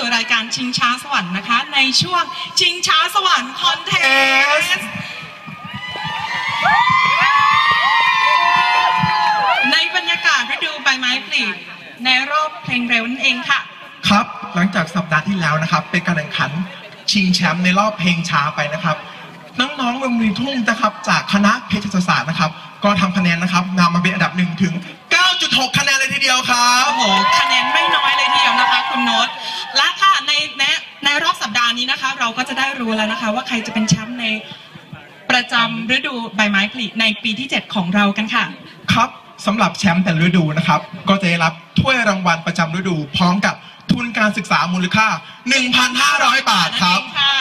สู่รายการชิงช้าสวรรค์นะคะ ในช่วงชิงช้าสวรรค์คอนเทสในบรรยากาศฤดูใบไม้ผลิในรอบเพลงเร็วนั่นเองค่ะ ครับหลังจากสัปดาห์ที่แล้วนะครับ เป็นการแข่งขันชิงแชมป์ในรอบเพลงช้าไปนะครับน้องๆโรงเรียนทุ่งนะครับ จากคณะเภสัชศาสตร์นะครับ ก็ทำคะแนนนะครับนำมาเป็นอันดับหนึ่งถึง 9.6 คะแนนเลยทีเดียวครับโอ้โหคะแนนไม่น้อยเลยทีเดียวนะคะ คุณโน้ตและค่ะ ในในในรอบสัปดาห์นี้นะคะ เราก็จะได้รู้แล้วนะคะ ว่าใครจะเป็นแชมป์ในประจำฤดูใบไม้ผลิในปีที่ 7 ของเรากันค่ะ ครับสำหรับแชมป์แต่ละฤดูนะครับ ก็จะได้รับถ้วยรางวัลประจำฤดู พร้อมกับทุนการศึกษามูลค่า 1,500 บาทครับนั่นเองค่ะ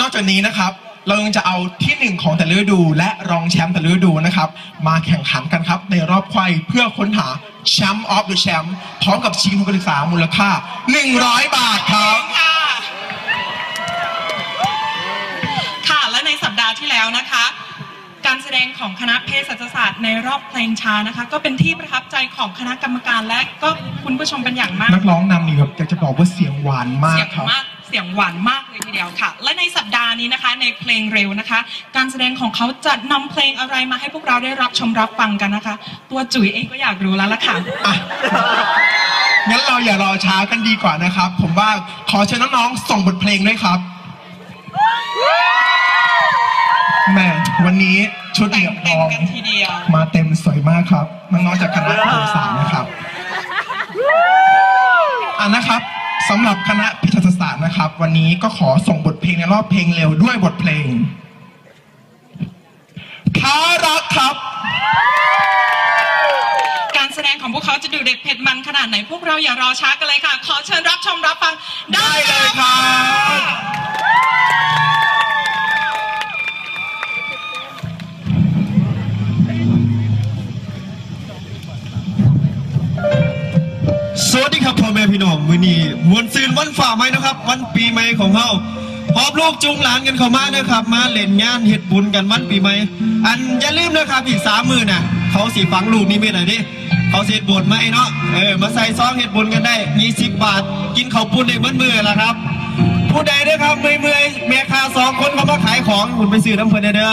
นอกจากนี้นะครับ เรายังจะเอาที่หนึ่งของแต่ละฤดู และรองแชมป์แต่ละฤดูนะครับ มาแข่งขันกันครับ ในรอบไขว้เพื่อค้นหาแชมป์ออฟเดอะแชมป์พร้อมกับชิงทุนการศึกษามูลค่า 100 บาทครับค่ะค่ะและในสัปดาห์ที่แล้วนะคะ การแสดงของคณะเภสัชศาสตร์ในรอบเพลงช้านะคะ ก็เป็นที่ประทับใจของคณะกรรมการและก็คุณผู้ชมเป็นอย่างมากนักร้องนำนี่ครับอยากจะบอกว่าเสียงหวานมาเสีกยงครับ มากเสียงหวานมากเลยทีเดียวค่ะ และในสัปดาห์นี้นะคะ ในเพลงเร็วนะคะ การแสดงของเขาจะนำเพลงอะไรมาให้พวกเราได้รับชมรับฟังกันนะคะ ตัวจุ๋ยเองก็อยากรู้แล้วล่ะค่ะอะงั้นเราอย่ารอช้ากันดีกว่านะครับ ผมว่าขอเชิญน้องๆส่งบทเพลงด้วยครับแหม่วันนี้ชุดเหแต่ลืงองทเต็มองกันทีเดียวมาเต็มสวยมากครับน้องๆจากคณะเภสัชศาสตร์นะครับอะนะครับ สำหรับคณะเภสัชศาสตร์นะครับ วันนี้ก็ขอส่งบทเพลงในรอบเพลงเร็วด้วยบทเพลงค้ารักครับ การแสดงของพวกเขาจะดูเด็ดเผ็ดมันขนาดไหนพวกเราอย่ารอช้ากันเลยค่ะ ขอเชิญรับชมรับฟังได้เลยครับ มวนซืนวันฝ่าไหมนะครับ วันปีใหม่ของเฮาหอบลูกจูงหลานกันเข้ามานะครับ มาเล่นงานเฮ็ดบุญกันวันปีใหม่ อันอย่าลืมนะครับอีกสามมือน่ะ เขาสิฟังลูกนี่มีหน่อยดิเขาสิเฮ็ดบุญไหมาให้เนาะ เออ มาใส่ซองเฮ็ดบุญกันได้20บบาท กินข้าวปุ้นได้เมือนมือละครับ ผู้ใดเด้อครับเมื่อยๆแม่ค้าสองคนเขามาขายของคุณไปซื้อน้ำเพิ่นเด้อ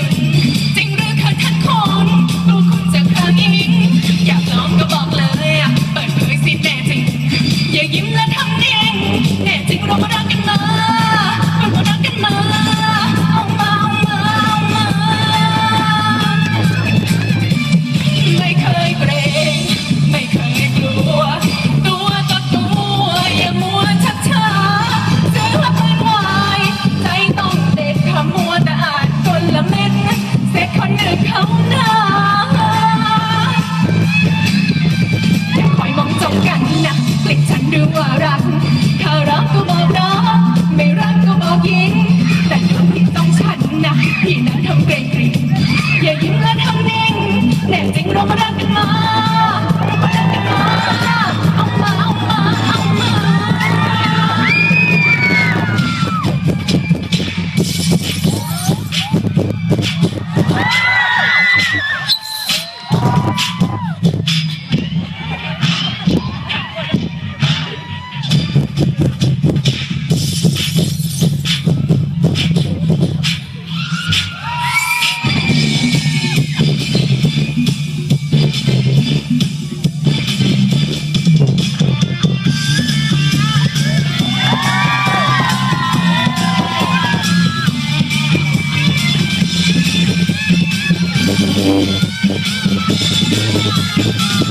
ว่ารัก よろしくお願いします。